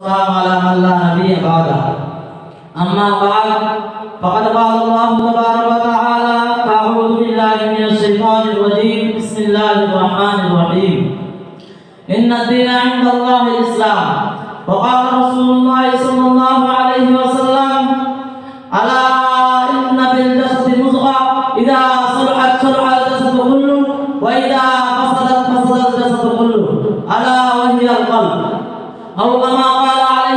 والسلام على من لا نبي بعده. أما بعد فقد قال الله تبارك وتعالى أعوذ بالله من الشيطان الرجيم. بسم الله الرحمن الرحيم. إن الدين عند الله الإسلام. وقال رسول الله صلى الله عليه وسلم ألا إن في الجسد مضغة إذا صلحت صلح الجسد كله وإذا فسدت فسد الجسد كله. ألا وهي القلب. أو كما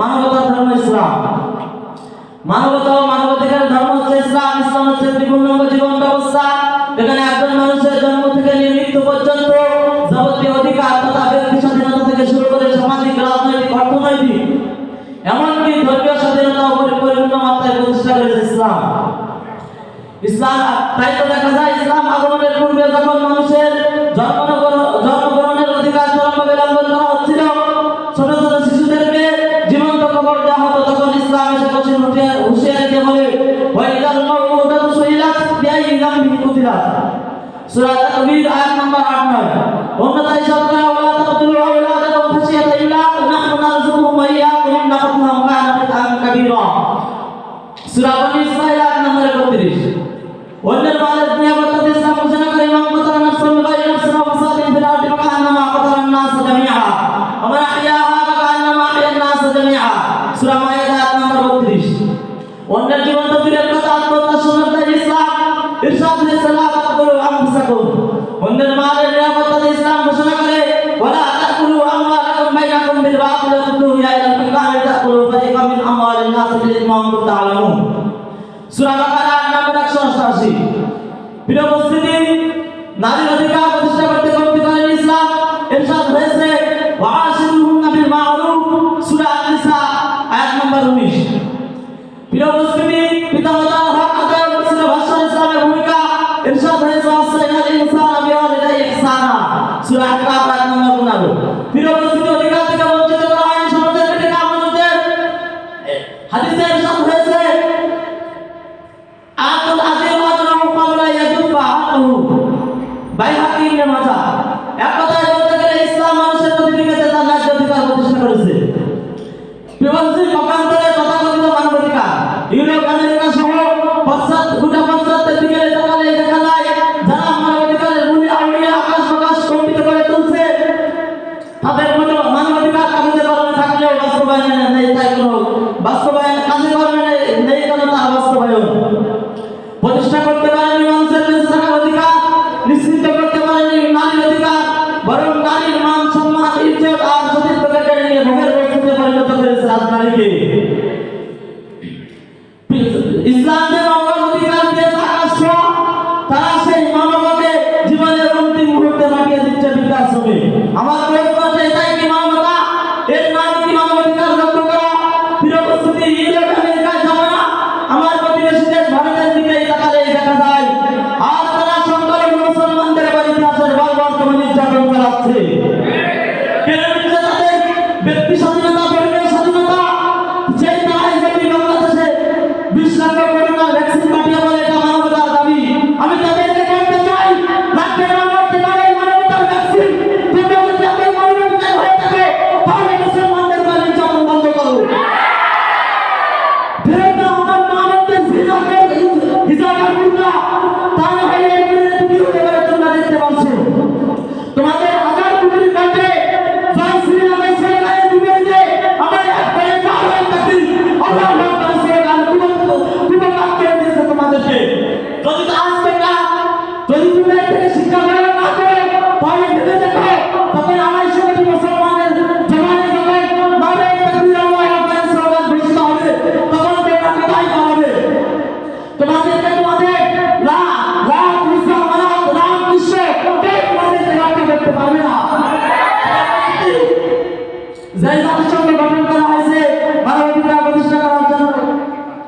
মানবতা ধর্ম ইসলাম। মানবতা ইসলাম একজন মানুষের জন্ম থেকে যাবতীয় অধিকার স্বাধীনতা থেকে শুরু করে সামাজিক, রাজনৈতিক, অর্থনৈতিক, এমনকি ধর্মীয় স্বাধীনতা ও পরিপূর্ণ মাত্রায় প্রতিষ্ঠা করেছে ইসলাম। ইসলাম, তাই তো দেখা যায়, ইসলাম আগমনের পূর্বে যখন মানুষের জন্মগ্রহণ ইসলাম উঠে কঠিন হুঁশিয়ার হুঁশিয়ারি দিয়ে বলে ওয়াইদাল মাউউদাতু সুইলাত বিআই যামবিহি কুতিলাত সূরা তাকবীর আয়াত নাম্বার 8 9 অন্যথায় সবকা ওয়ালা অন্যের জীবন তো দূরের কথা, আত্মহত্যা সুন্নাত ইসলাম, ইরশাদ লিসালাত তাকুলু আনফুসাকুম। অন্যের মালের নিরাপত্তা ইসলাম ঘোষণা করে, ওয়ালা তাকুলু আমওয়ালাকুম বাইনাকুম বিল বাতিল ওয়া তুদু ইলা আল-ফিকার তাকুলু ফারিকাম মিন আমওয়ালিন নাস বিল ইসমি ওয়া আনতুম তা'লামুন সূরা বাকারা, নাম্বার 188 প্রিয় উপস্থিতি, নারীর অধিকার 19 প্রিয় উপস্থিতি পিতামাতার হক আদায় করছিল ভাষ্য ইসলামের ভূমিকা, ইরশাদ হয়েছে ওয়াসাইনাল ইনসানা বিওয়ালিদাই ইহসানা। সূরা আহকাফ আয়াত নাম্বার 15 প্রিয় উপস্থিতি অধিকার থেকে বঞ্চিত করা হয়নি সমাজের থেকে আমাদের হাদিসে ইরশাদ হয়েছে, আতুল আজিম বাস্তবায়নে নেই, তাই কোনো বাস্তবায়ন কাজে কলমে নেই কোনো বাস্তবায়ন? প্রতিষ্ঠা করতে পারেনি মানুষের বেঁচে অধিকার, নিশ্চিত করতে পারেনি নারীর অধিকার, বরং নারীর মান সম্মান, ইজ্জত আর সতীত্বকে কেড়ে নিয়ে ভোগের বস্তুতে পরিণত করেছে রাজনারীকে ইসলাম যে মানব অধিকার দিয়েছে আকাশ তারা সেই মানবকে জীবনের অন্তিম মুহূর্তে পাঠিয়ে দিচ্ছে বৃদ্ধাশ্রমে। আমার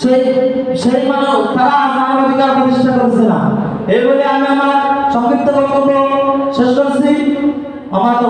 সেই সেই মানুষ তারা মানবাধিকার প্রতিষ্ঠা করেছে না। এই বলে আমি আমার সংক্ষিপ্ত বক্তব্য শেষ করছি। আমার তো